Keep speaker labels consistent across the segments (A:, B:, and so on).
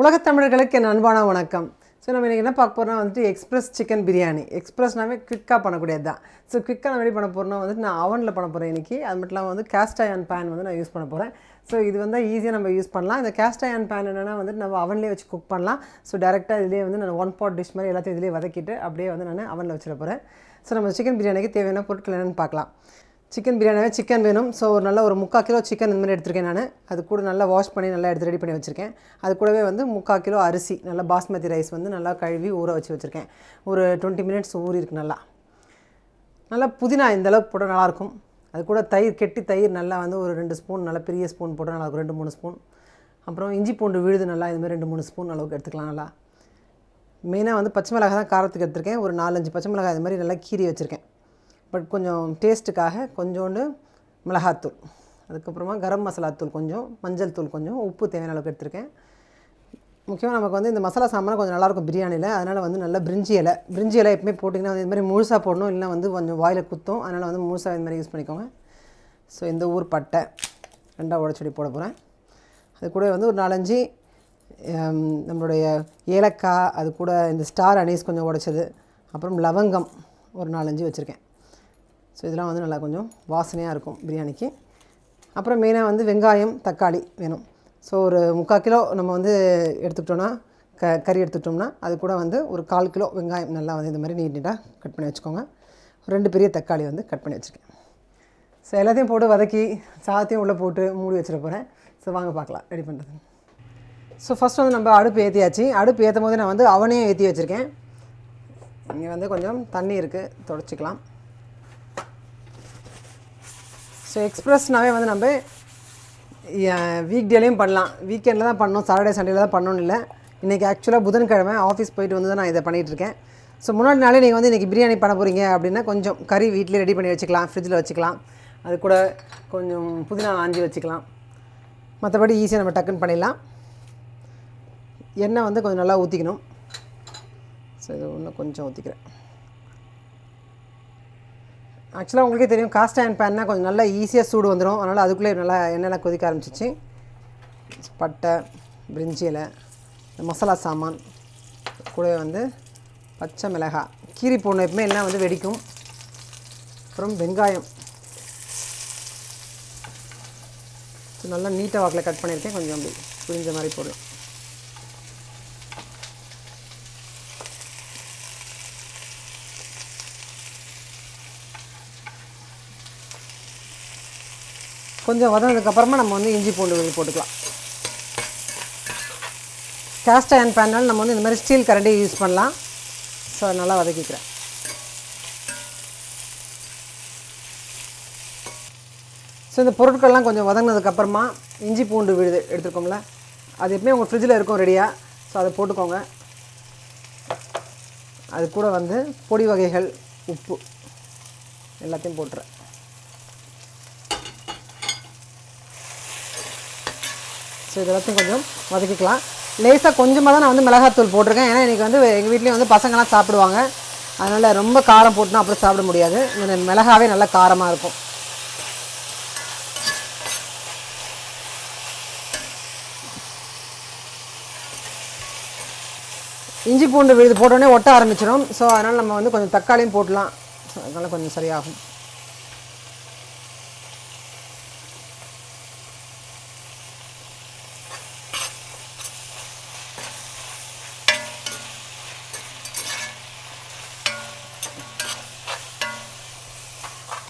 A: உலகத் தமிழர்களுக்கு என் அன்பான வணக்கம். ஸோ நம்ம இன்றைக்கி என்ன பார்க்க போகிறோம்னா வந்துட்டு எக்ஸ்பிரஸ் சிக்கன் பிரியாணி எக்ஸ்பிரஸ்னாவே குவிக்காக பண்ணக்கூடியது தான். ஸோ குவிக்காக நான் எப்படி பண்ண போகிறோம்னா வந்துட்டு நான் அவனில் பண்ண போகிறேன் இன்றைக்கி அது மட்டும் இல்லாமல் வந்து கேஸ்ட் அயன் பேன் வந்து நான் யூஸ் பண்ண போகிறேன் ஸோ இது வந்து ஈஸியாக நம்ம யூஸ் பண்ணலாம். இந்த கேஸ்ட் அயன் பேன் என்னென்னா வந்துட்டு நம்ம அவன்லேயே வச்சு குக் பண்ணலாம். ஸோ டேரெக்டாக இதிலே வந்து நான் ஒன் பாட் டிஷ் மாதிரி எல்லாத்தையும் இதிலே வதக்கிட்டு அப்படியே வந்து நான் அவனில் வச்சிட போகிறேன் ஸோ நம்ம சிக்கன் பிரியாணிக்கு தேவையான பொருட்கள் என்னென்னு பார்க்கலாம். சிக்கன் பிரியாணியாக சிக்கன் வேணும். ஸோ ஒரு நல்ல ஒரு முக்கால் கிலோ சிக்கன் இந்த மாதிரி எடுத்திருக்கேன் நான். அது கூட நல்லா வாஷ் பண்ணி நல்லா எடுத்து ரெடி பண்ணி வச்சுருக்கேன். அது கூடவே வந்து முக்கால் கிலோ அரிசி நல்லா பாஸ்மதி ரைஸ் வந்து நல்லா கழுவி ஊற வச்சு வச்சுருக்கேன். ஒரு டுவெண்ட்டி மினிட்ஸ் ஊறி இருக்கு நல்லா. நல்லா புதினா இந்தளவுக்கு போட்டால் நல்லாயிருக்கும் அது கூட தயிர் கெட்டி தயிர் நல்லா வந்து ஒரு ரெண்டு ஸ்பூன் நல்லா பெரிய ஸ்பூன் போட்டால் நல்லாயிருக்கும் ரெண்டு மூணு ஸ்பூன். அப்புறம் இஞ்சி பூண்டு விழுது நல்லா இதுமாதிரி ரெண்டு மூணு ஸ்பூன் அளவுக்கு எடுத்துக்கலாம் நல்லா. மெயினாக வந்து பச்சை மிளகாய் தான் காரத்துக்கு எடுத்திருக்கேன். ஒரு நாலஞ்சு பச்சை மிளகாய் இது மாதிரி நல்லா கீரி வச்சுருக்கேன். பட் கொஞ்சம் டேஸ்ட்டுக்காக கொஞ்சோண்டு மிளகாத்தூள் அதுக்கப்புறமா கரம் மசாலா தூள் கொஞ்சம் மஞ்சள் தூள் கொஞ்சம் உப்பு தேவையான அளவுக்கு எடுத்திருக்கேன். முக்கியமாக நமக்கு வந்து இந்த மசாலா சாமான் கொஞ்சம் நல்லாயிருக்கும் பிரியாணியில். அதனால் வந்து நல்லா பிரிஞ்சி இலை பிரிஞ்சி இலை எப்பவுமே போட்டிங்கன்னா வந்து இது மாதிரி முழுசாக போடணும் இல்லைனா வந்து கொஞ்சம் வாயில் குத்தும். அதனால் வந்து முழுசாக இது மாதிரி யூஸ் பண்ணிக்கோங்க. ஸோ இந்த ஊர் பட்டை ரெண்டாக உடச்சொடி போட போகிறேன் அது கூட வந்து ஒரு நாலஞ்சு நம்மளுடைய ஏலக்காய் அது கூட இந்த ஸ்டார் அனீஸ் கொஞ்சம் உடைச்சது. அப்புறம் லவங்கம் ஒரு நாலஞ்சு வச்சுருக்கேன். ஸோ இதெல்லாம் வந்து நல்லா கொஞ்சம் வாசனையாக இருக்கும் பிரியாணிக்கு. அப்புறம் மெயினாக வந்து வெங்காயம் தக்காளி வேணும். ஸோ ஒரு முக்கால் கிலோ நம்ம வந்து எடுத்துக்கிட்டோன்னா க கறி எடுத்துக்கிட்டோம்னா அது கூட வந்து ஒரு கால் கிலோ வெங்காயம் நல்லா வந்து இந்த மாதிரி நீட் நீட்டாக கட் பண்ணி வச்சுக்கோங்க. ரெண்டு பெரிய தக்காளி வந்து கட் பண்ணி வச்சுருக்கேன். ஸோ எல்லாத்தையும் போட்டு வதக்கி சாதத்தையும் உள்ளே போட்டு மூடி வச்சுட்டு போகிறேன் ஸோ வாங்க பார்க்கலாம் ரெடி பண்ணுறது ஸோ ஃபஸ்ட் வந்து நம்ம அடுப்பு ஏற்றியாச்சு அடுப்பு ஏற்றும் போது நான் வந்து அவனையும் ஏற்றி வச்சுருக்கேன். இங்கே வந்து கொஞ்சம் தண்ணி இருக்குது தொடச்சிக்கலாம். ஸோ எக்ஸ்ப்ரெஸ்னாவே வந்து நம்ம வீக் டேலையும் பண்ணலாம். வீக்கெண்டில் தான் பண்ணோம். சாட்டர்டே சண்டேல தான் பண்ணணும்னு இல்லை. இன்றைக்கி ஆக்சுவலாக புதன்கிழமை ஆஃபீஸ் போயிட்டு வந்து தான் நான் இதை பண்ணிகிட்டு இருக்கேன். ஸோ முன்னாடி நாளே நீங்கள் வந்து இன்றைக்கி பிரியாணி பண்ண போகிறீங்க அப்படின்னா கொஞ்சம் கறி வீட்டிலே ரெடி பண்ணி வச்சுக்கலாம். ஃப்ரிட்ஜில் வச்சுக்கலாம். அது கூட கொஞ்சம் புதினா ஆஞ்சி வச்சுக்கலாம். மற்றபடி ஈஸியாக நம்ம டக்குன்னு பண்ணிடலாம். எண்ணெய் வந்து கொஞ்சம் நல்லா ஊற்றிக்கணும் ஸோ இது இன்னும் கொஞ்சம் ஊற்றிக்கிறேன் ஆக்சுவலாக உங்களுக்கே தெரியும் காஸ்ட் அயன் பேன்னா கொஞ்சம் நல்லா ஈஸியாக சூடு வந்துடும் அதனால் அதுக்குள்ளே நல்லா எண்ணெய்லாம் கொதிக்க ஆரம்பிச்சிச்சு. பட்டை பிரிஞ்சி இலை இந்த மசாலா சாமான் கூடவே வந்து பச்சை மிளகாய் கீரி போடணும் எப்பவுமே எல்லாம் வந்து வெடிக்கும். அப்புறம் வெங்காயம். நல்லா நீட்டாக வாக்கில் கட் பண்ணியிருக்கேன். கொஞ்சம் அப்படி புரிஞ்ச மாதிரி போடும் கொஞ்சம் வதனதுக்கப்புறமா நம்ம வந்து இஞ்சி பூண்டு விழுது போட்டுக்கலாம். கேஸ்ட் அயன் பேனால் நம்ம வந்து இந்த மாதிரி ஸ்டீல் கரண்டி யூஸ் பண்ணலாம். ஸோ நல்லா வதக்கிக்கிறேன். ஸோ இந்த பொருட்கள்லாம் கொஞ்சம் வதங்கினதுக்கப்புறமா இஞ்சி பூண்டு விழுது எடுத்துருக்கோம்ல. அது எப்பவுமே உங்கள் ஃப்ரிட்ஜில் இருக்கும் ரெடியாக ஸோ அதை போட்டுக்கோங்க. அது கூட வந்து பொடி வகைகள் உப்பு. எல்லாத்தையும் போட்டுறேன். ஸோ இதெல்லாத்தையும் கொஞ்சம் வதக்கிக்கலாம். லேசாக கொஞ்சமாக தான் நான் வந்து மிளகாத்தூள் போட்டிருக்கேன். ஏன்னா இன்றைக்கி வந்து எங்கள் வீட்லேயும் வந்து பசங்களாம் சாப்பிடுவாங்க. அதனால் ரொம்ப காரம் போட்டுனா அப்படி சாப்பிட முடியாது. இந்த மிளகாவே நல்லா காரமாக இருக்கும். இஞ்சி பூண்டு விழுது போட்டோடனே ஒட்ட ஆரம்பிச்சிடும் ஸோ அதனால் நம்ம வந்து கொஞ்சம் தக்காளியும் போடலாம் ஸோ அதனால் கொஞ்சம் சரியாகும்.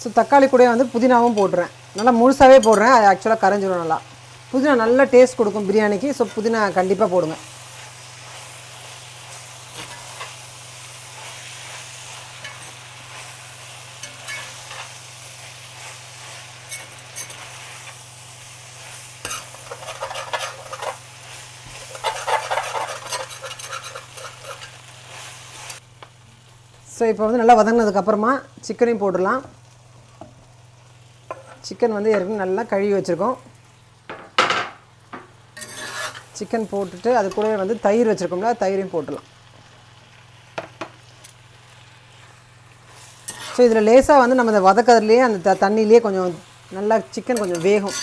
A: ஸோ தக்காளி கூட வந்து புதினாவும் போடுறேன். நல்லா முழுசாகவே போடுறேன். அது ஆக்சுவலாக கரைஞ்சிடும் நல்லா. புதினா நல்லா டேஸ்ட் கொடுக்கும் பிரியாணிக்கு. ஸோ புதினா கண்டிப்பாக போடுங்க. ஸோ இப்போ வந்து நல்லா வதங்கினதுக்கப்புறமா சிக்கனையும் போட்டுடலாம். சிக்கன் வந்து ஏற்கனவே நல்லா கழுவி வச்சுருக்கோம். சிக்கன் போட்டுட்டு அது கூடவே வந்து தயிர் வச்சுருக்கோம்ல தயிரையும் போட்டுடலாம். ஸோ இதில் லேசாக வந்து நம்ம இந்த வதக்கிறதுலேயே அந்த த தண்ணியிலேயே கொஞ்சம் நல்லா சிக்கன் கொஞ்சம் வேகும்.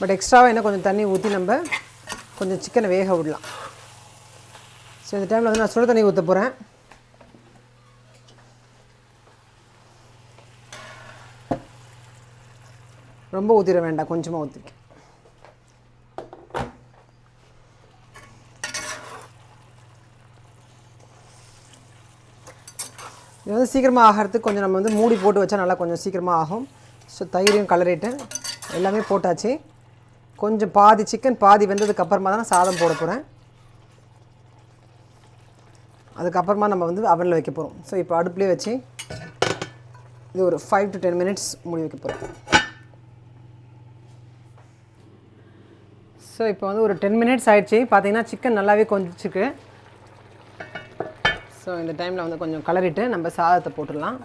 A: பட் எக்ஸ்ட்ராவாக என்ன கொஞ்சம் தண்ணி ஊற்றி நம்ம கொஞ்சம் சிக்கனை வேக விடலாம். ஸோ இந்த டைமில் வந்து நான் சுடு தண்ணி ஊற்ற போகிறேன் ரொம்ப ஊற்றிட வேண்டாம் கொஞ்சமாக ஊற்றிக்க இது வந்து சீக்கிரமாக ஆகிறதுக்கு கொஞ்சம் நம்ம வந்து மூடி போட்டு வச்சா நல்லா கொஞ்சம் சீக்கிரமாக ஆகும். ஸோ தயிரையும் கலரிட்டு எல்லாமே போட்டாச்சு. கொஞ்சம் பாதி சிக்கன் பாதி வெந்ததுக்கு அப்புறமா தான் நான் சாதம் போட போகிறேன் அதுக்கப்புறமா நம்ம வந்து அவனில் வைக்க போகிறோம் ஸோ இப்போ அடுப்புலேயே வச்சு இது ஒரு ஃபைவ் டு டென் மினிட்ஸ் மூடி வைக்க போகிறோம் ஸோ இப்போ வந்து ஒரு டென் மினிட்ஸ் ஆயிடுச்சு. பார்த்தீங்கன்னா சிக்கன் நல்லாவே கொஞ்சிச்சுக்கு ஸோ இந்த டைமில் வந்து கொஞ்சம் கலரிட்டு நம்ம சாதத்தை போட்டுடலாம்.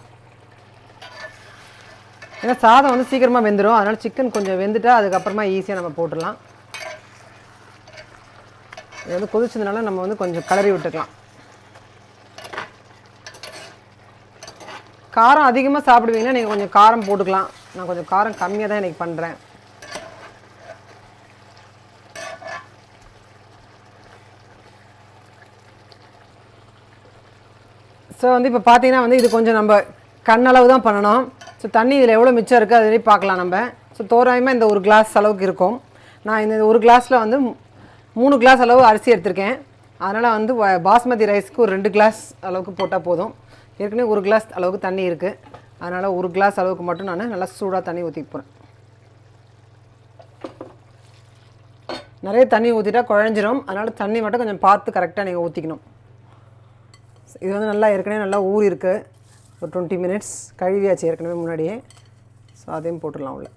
A: ஏன்னா சாதம் வந்து சீக்கிரமாக வெந்துடும் அதனால் சிக்கன் கொஞ்சம் வெந்துட்டால் அதுக்கப்புறமா ஈஸியாக நம்ம போட்டுடலாம். இது வந்து கொதிச்சதுனால நம்ம வந்து கொஞ்சம் கலரி விட்டுக்கலாம். காரம் அதிகமாக சாப்பிடுவீங்கன்னா நீங்கள் கொஞ்சம் காரம் போட்டுக்கலாம். நான் கொஞ்சம் காரம் கம்மியாக தான் எனக்கு பண்ணுறேன் ஸோ வந்து இப்போ பார்த்தீங்கன்னா வந்து இது கொஞ்சம் நம்ம கண்ணளவு தான் பண்ணணும். ஸோ தண்ணி இதில் எவ்வளோ மிச்சம் இருக்குது அது பார்க்கலாம் நம்ம. ஸோ தோராயமாக இந்த ஒரு கிளாஸ் அளவுக்கு இருக்கும். நான் இந்த ஒரு கிளாஸில் வந்து மூணு கிளாஸ் அளவு அரிசி எடுத்திருக்கேன். அதனால் வந்து பாஸ்மதி ரைஸ்க்கு ஒரு ரெண்டு கிளாஸ் அளவுக்கு போட்டால் போதும். ஏற்கனவே ஒரு கிளாஸ் அளவுக்கு தண்ணி இருக்குது அதனால் ஒரு கிளாஸ் அளவுக்கு மட்டும் நான் நல்லா சூடாக தண்ணி ஊற்றிக்க போகிறேன் நிறைய தண்ணி ஊற்றிட்டா குழஞ்சிரும். அதனால் தண்ணி மட்டும் கொஞ்சம் பார்த்து கரெக்டாக நீங்கள் ஊற்றிக்கணும் இது வந்து நல்லா ஏற்கனவே நல்லா ஊறி இருக்குது ஒரு டுவெண்ட்டி மினிட்ஸ் கழுவியாச்சு ஏற்கனவே முன்னாடியே. ஸோ அதையும் போட்டுடலாம் உள்ள.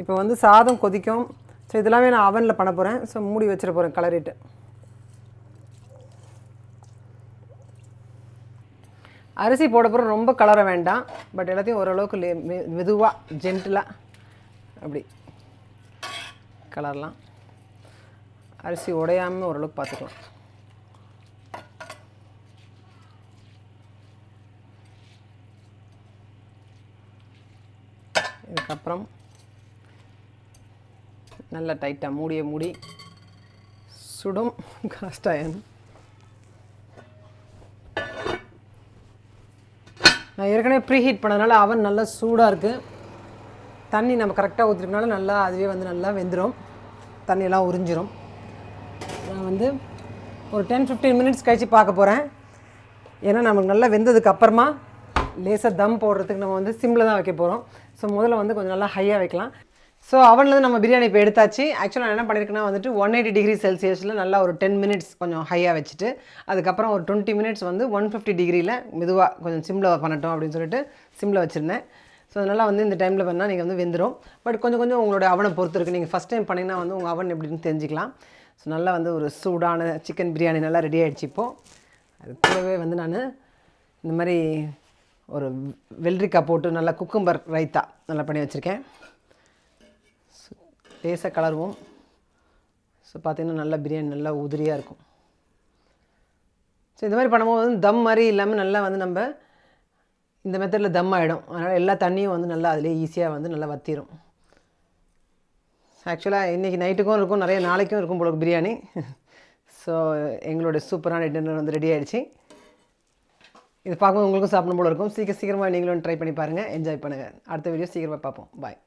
A: இப்போ வந்து சாதம் கொதிக்கும். ஸோ இதெல்லாமே நான் அவனில் பண்ண போகிறேன் ஸோ மூடி வச்சிட போகிறேன் கலரிட்டு அரிசி போட போகிற ரொம்ப கலர வேண்டாம். பட் எல்லாத்தையும் ஓரளவுக்கு லே மெ- மெதுவாக ஜென்டிலாக அப்படி கலரலாம். அரிசி உடையாமல் ஓரளவுக்கு பார்த்துக்கலாம் இதுக்கப்புறம் நல்லா டைட்டாக மூடிய மூடி சுடும் காஸ்டாயன் நான் ஏற்கனவே ப்ரீ ஹீட் பண்ணதுனால அவன் நல்லா சூடாக இருக்குது தண்ணி நம்ம கரெக்டாக ஊற்றிருக்கனால நல்லா அதுவே வந்து நல்லா வெந்துடும் தண்ணியெல்லாம் உறிஞ்சிரும். நான் வந்து ஒரு டென் ஃபிஃப்டீன் மினிட்ஸ் கழித்து பார்க்க போகிறேன் ஏன்னா நமக்கு நல்லா வெந்ததுக்கு அப்புறமா லேசாக தம் போடுறதுக்கு நம்ம வந்து சிம்மில் தான் வைக்க போகிறோம் ஸோ முதல்ல வந்து கொஞ்சம் நல்லா ஹையாக வைக்கலாம். ஸோ அவன்லேருந்து நம்ம பிரியாணி இப்போ எடுத்தாச்சு. ஆக்சுவலாக நான் என்ன பண்ணியிருக்கேன்னா வந்துட்டு ஒன் எயிட்டி டிகிரி செல்சியஸில் நல்லா ஒரு டென் மினிட்ஸ் கொஞ்சம் ஹையாக வச்சுட்டு அதுக்கப்புறம் ஒரு டுவெண்ட்டி மினிட்ஸ் வந்து ஒன் ஃபிஃப்டி டிகிரியில் மெதுவாக கொஞ்சம் சிம்மில் பண்ணட்டும் அப்படின்னு சொல்லிட்டு சிம்மில் வச்சுருந்தேன். ஸோ அதனால் வந்து இந்த டைமில் பண்ணால் நீங்கள் வந்து வெந்துடும் பட் கொஞ்சம் கொஞ்சம் உங்களோட அவனை பொறுத்து இருக்குது நீங்கள் ஃபஸ்ட் டைம் பண்ணிங்கன்னா வந்து உங்கள் அவன் எப்படின்னு தெரிஞ்சுக்கலாம். ஸோ நல்லா வந்து ஒரு சூடான சிக்கன் பிரியாணி நல்லா ரெடி ஆகிடுச்சு இப்போது அது கூடவே வந்து நான் இந்த மாதிரி ஒரு வெள்ளரிக்காய் போட்டு நல்லா குக்கும்பர் ரைத்தா நல்லா பண்ணி வச்சுருக்கேன். லேசாக கலருவோம். ஸோ பார்த்திங்கன்னா நல்லா பிரியாணி நல்லா உதிரியாக இருக்கும். ஸோ இந்த மாதிரி பண்ணும்போது வந்து தம் மாதிரி இல்லாமல் நல்லா வந்து நம்ம இந்த மெத்தடில் தம் ஆகிடும் அதனால் எல்லா தண்ணியும் வந்து நல்லா அதிலே ஈஸியாக வந்து நல்லா வத்திரும். ஆக்சுவலாக இன்றைக்கி நைட்டுக்கும் இருக்கும் நிறைய நாளைக்கும் இருக்கும் போல பிரியாணி. ஸோ எங்களோட சூப்பரான டின்னர் வந்து ரெடி ஆகிடுச்சி இது பார்க்கும்போது உங்களுக்கும் சாப்பிடும் போல இருக்கும். சீக்கிரம் சீக்கிரமாக நீங்களும் ட்ரை பண்ணி பாருங்கள் என்ஜாய் பண்ணுங்கள் அடுத்த வீடியோ சீக்கிரமாக பார்ப்போம். பாய்